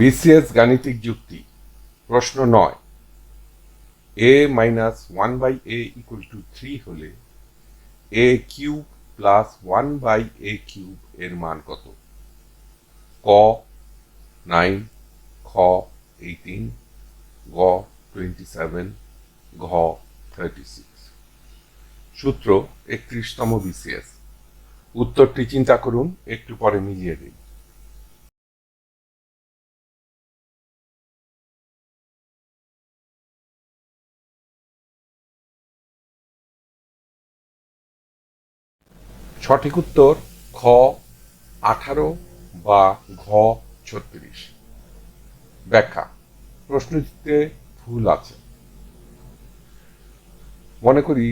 BCS গাণিতিক যুক্তি। প্রশ্ন নয়। A minus one by A equal to three হলে A cube plus one by A cube এর মান কত? ক নাইন খ এইটিন গ টোয়েন্টি সেভেন ঘ থার্টি সিক্স সূত্র একত্রিশতম বিসিএস। উত্তরটি চিন্তা করুন, একটু পরে মিলিয়ে দিন সঠিক উত্তর খ আঠারো বা ঘ ছত্রিশ। ব্যাখ্যা, প্রশ্নটিতে ভুল আছে। মনে করি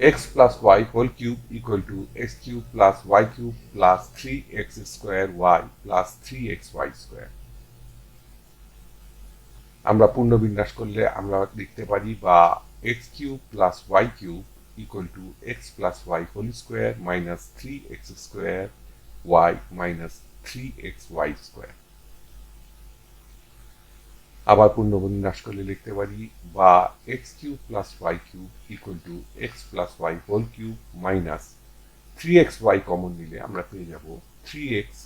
X plus Y whole cube equal to X cube plus Y cube plus three X square Y plus three X Y square আমরা পূর্ণবিন্যাস করলে আমরা লিখতে পারি বা X cube plus Y cube equal to x plus y whole square minus 3x square y minus 3xy square. আবার পূর্ণবিন্যাস করলে লিখতে পারি বা X cube plus Y cube equal to X plus Y whole cube minus three X Y common নিলে আমরা পেয়ে যাব three X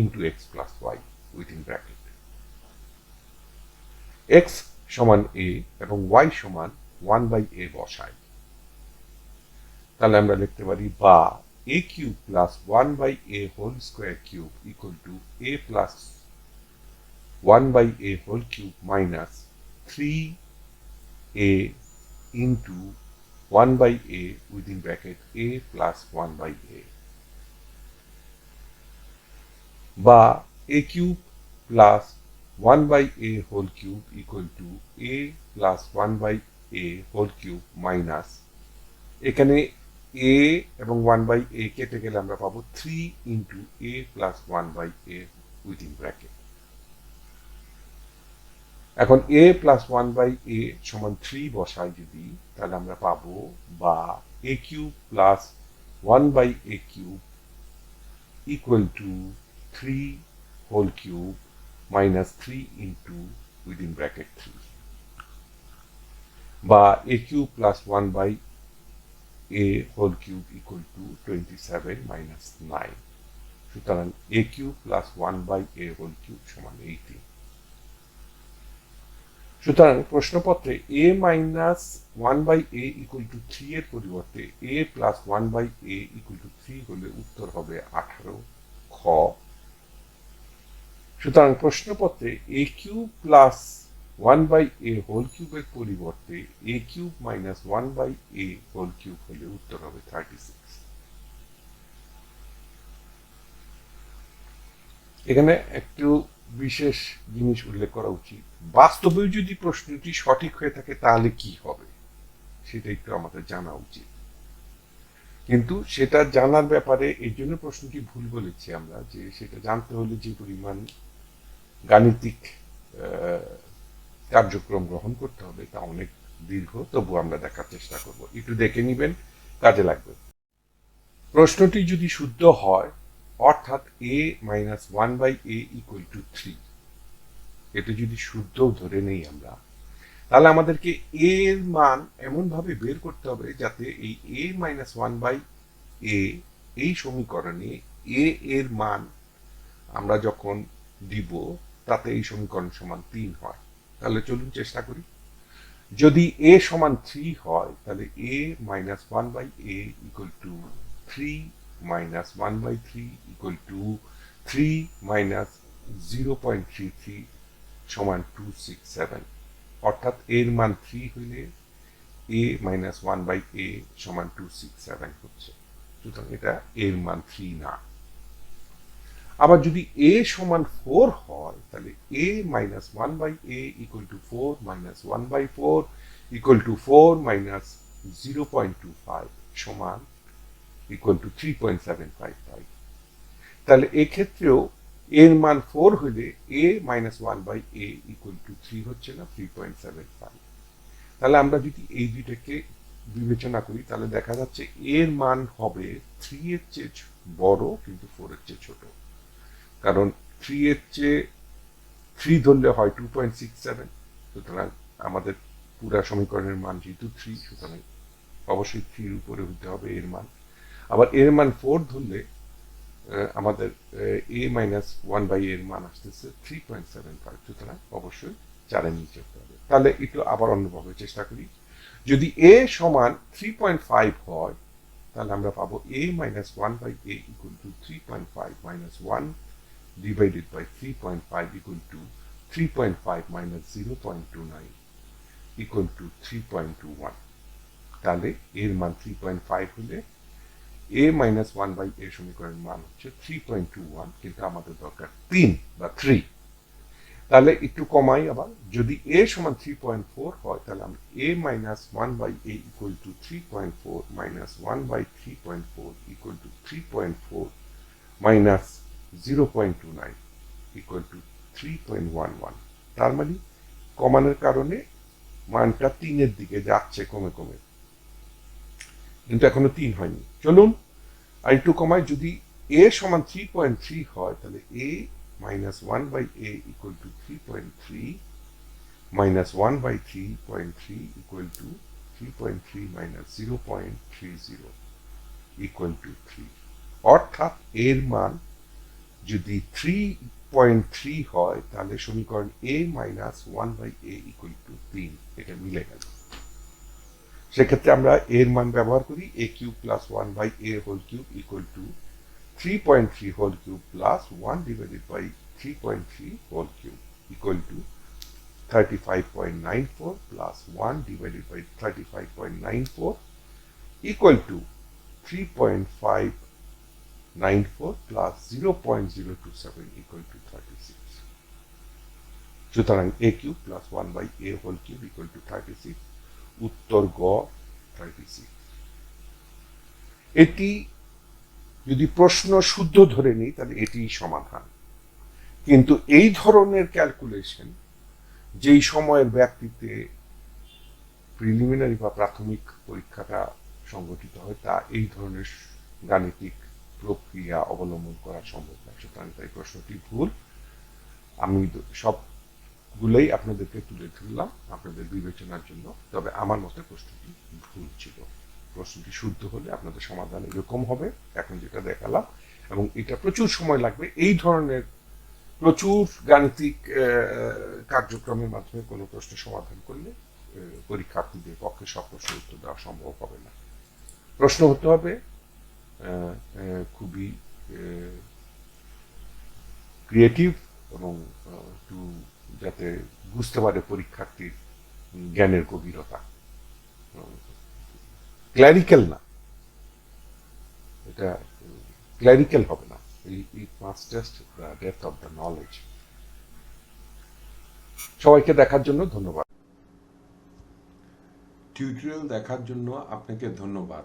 into X plus Y within bracket X সমান এ এবং ওয়াই সমান ওয়ান বাই এ বসাই তাহলে আমরা লিখতে পারি বা A cube plus one by A whole square cube equal to A plus one by A whole cube minus three A into one by A within bracket A plus one by A বা A cube plus one by A whole cube equal to A plus one by A whole cube minus এখানে a এবং 1 by a কেটে গেলে আমরা পাবো 3 into a plus 1 by a within bracket. এখন A plus one by A সমান three বসাই যদি, তাহলে আমরা পাবো বা A cube plus one by A cube equal to three whole cube minus three into within bracket three বা A cube plus one by A whole cube equal to twenty seven minus nine সুতরাং A cube plus one by A whole cube সমান eighteen সুতরাং প্রশ্নপত্রে A minus one by A equal to three এর পরিবর্তে A plus one by A equal to three হলে উত্তর হবে আঠারো খ। সুতরাং প্রশ্নপত্রে A cube plus one by A whole কিউবের পরিবর্তে A cube minus one by A whole cube হলে উত্তর হবে থার্টি সিক্স এখানে একটু বিশেষ জিনিস উল্লেখ করা উচিত। বাস্তবেও যদি প্রশ্নটি সঠিক হয়ে থাকে, তাহলে কি হবে? সেটা একটু আমাদের জানা উচিত। কিন্তু সেটা জানার ব্যাপারে এই জন্য প্রশ্নটি ভুল বলেছি আমরা, যে সেটা জানতে হলে যে পরিমাণ গাণিতিক কার্যক্রম গ্রহণ করতে হবে। তা অনেক দীর্ঘ, তবু আমরা দেখার চেষ্টা করব। একটু দেখে নিবেন, কাজে লাগবে। প্রশ্নটি যদি শুদ্ধ হয়, অর্থাৎ A minus one by A equal to three এটা যদি শুদ্ধ ধরে নেই আমরা, তাহলে আমাদেরকে এ এর মান এমনভাবে বের করতে হবে যাতে এই A minus one by A এই সমীকরণে এ এর মান আমরা যখন দিব, তাতে এই সমীকরণ সমান তিন হয়। তাহলে চলুন চেষ্টা করি। যদি এ সমান থ্রি হয়, তাহলে A minus one by A equal to three minus one by three 1 by 3 equal to 3 minus 0.33 সমান 267 অর্থাৎ এর মান থ্রি হইলে A minus one by A সমান টু সিক্স সেভেন হচ্ছে। সুতরাং এটা এর মান থ্রি না। আবার যদি এ সমান ফোর হয়, তাহলে A minus one by A equal to four minus one by four equal to four minus zero point two five সমান equal to three point seven five five তাহলে এক্ষেত্রেও এর মান ফোর হলে A minus one by A equal to three হচ্ছে না three point seven five তাহলে আমরা যদি এই দুইটাকে বিবেচনা করি, তাহলে দেখা যাচ্ছে এর মান হবে থ্রি এর চেয়ে বড়, কিন্তু ফোর এর চেয়ে ছোট। কারণ থ্রি এর চেয়ে থ্রি ধরলে হয় টু পয়েন্ট সিক্স সেভেন সুতরাং আমাদের পুরা সমীকরণের মান যেহেতু থ্রি সুতরাং অবশ্যই থ্রির উপরে হতে হবে এর মান। আবার এর মান ফোর ধরলে আমাদের এ মাইনাস ওয়ান বাই এর মান আসতেছে থ্রি পয়েন্ট সেভেন ফাইভ সুতরাং অবশ্যই চারের নিচে হতে হবে। তাহলে একটু আবার অন্যভাবে চেষ্টা করি। যদি এ সমান থ্রি পয়েন্ট ফাইভ হয়, তাহলে আমরা পাবো A minus one by A equal to three point five minus one minus zero point two nine equal to three point two one তাহলে এর মান থ্রি পয়েন্ট ফাইভ হলে A minus one by A সমীকরণের মান হচ্ছে three point two one কিন্তু আমাদের দরকার তিন বা থ্রি তাহলে একটু কমাই আবার। যদি এ সমান থ্রি পয়েন্ট ফোর হয়, তাহলে আমি A minus one by A equal to three point four minus one by three point four equal to three point four minus zero point two nine equal to three point one one তার মানে কমানোর কারণে মানটা তিনের দিকে যাচ্ছে কমে কমে। কিন্তু এখনও তিন হয়নি। চলুন আর একটু কমাই, যদি এ সমান থ্রি পয়েন্ট থ্রি হয়, তাহলে A minus one by A equal to three point three minus one by three point three equal to three point three minus zero point three zero equal to three অর্থাৎ এর মান যদি three point three হয়, তাহলে সমীকরণ A minus one by A equal to তিন এটা মিলে গেল। সেক্ষেত্রে আমরা এর মান ব্যবহার করি A cube plus one by A whole cube equal to three point three whole cube plus one divided by three point three whole cube equal to thirty five point nine four plus one divided by thirty five point nine four equal to three point five nine four plus zero point zero two সুতরাং A cube plus one by A whole cube equal to thirty six উত্তর গ thirty six এটি যদি প্রশ্ন শুদ্ধ ধরে নিই, তাহলে এটি সমাধান। কিন্তু এই ধরনের ক্যালকুলেশন যেই সময়ের ব্যাপ্তিতে প্রিলিমিনারি বা প্রাথমিক পরীক্ষাটা সংগঠিত হয়, তা এই ধরনের গাণিতিক প্রক্রিয়া অবলম্বন করা সম্ভব না সুতরাং তাই প্রশ্নটি ভুল? আমি সবগুলোই আপনাদেরকে তুলে ধরলাম, আপনাদের বিবেচনার জন্য। তবে আমার মতে প্রশ্নটি ভুল ছিল। প্রশ্নটি শুদ্ধ হলে আপনাদের সমাধান এরকম হবে, এখন যেটা দেখালাম। এবং এটা প্রচুর সময় লাগবে, এই ধরনের প্রচুর গাণিতিক কার্যক্রমের মাধ্যমে কোনো প্রশ্ন সমাধান করলে পরীক্ষার্থীদের পক্ষে সব প্রশ্নের উত্তর দেওয়া সম্ভব হবে না। প্রশ্ন হতে হবে খুবই ক্রিয়েটিভ এবং একটু যাতে বুঝতে পারে পরীক্ষার্থীর জ্ঞানের গভীরতা। ক্ল্যারিক্যাল না। এটা ক্ল্যারিক্যাল হবে না। ইট অফ দ্য নলেজ সবাইকে দেখার জন্য ধন্যবাদ। টিউটোরিয়াল দেখার জন্য আপনাকে ধন্যবাদ।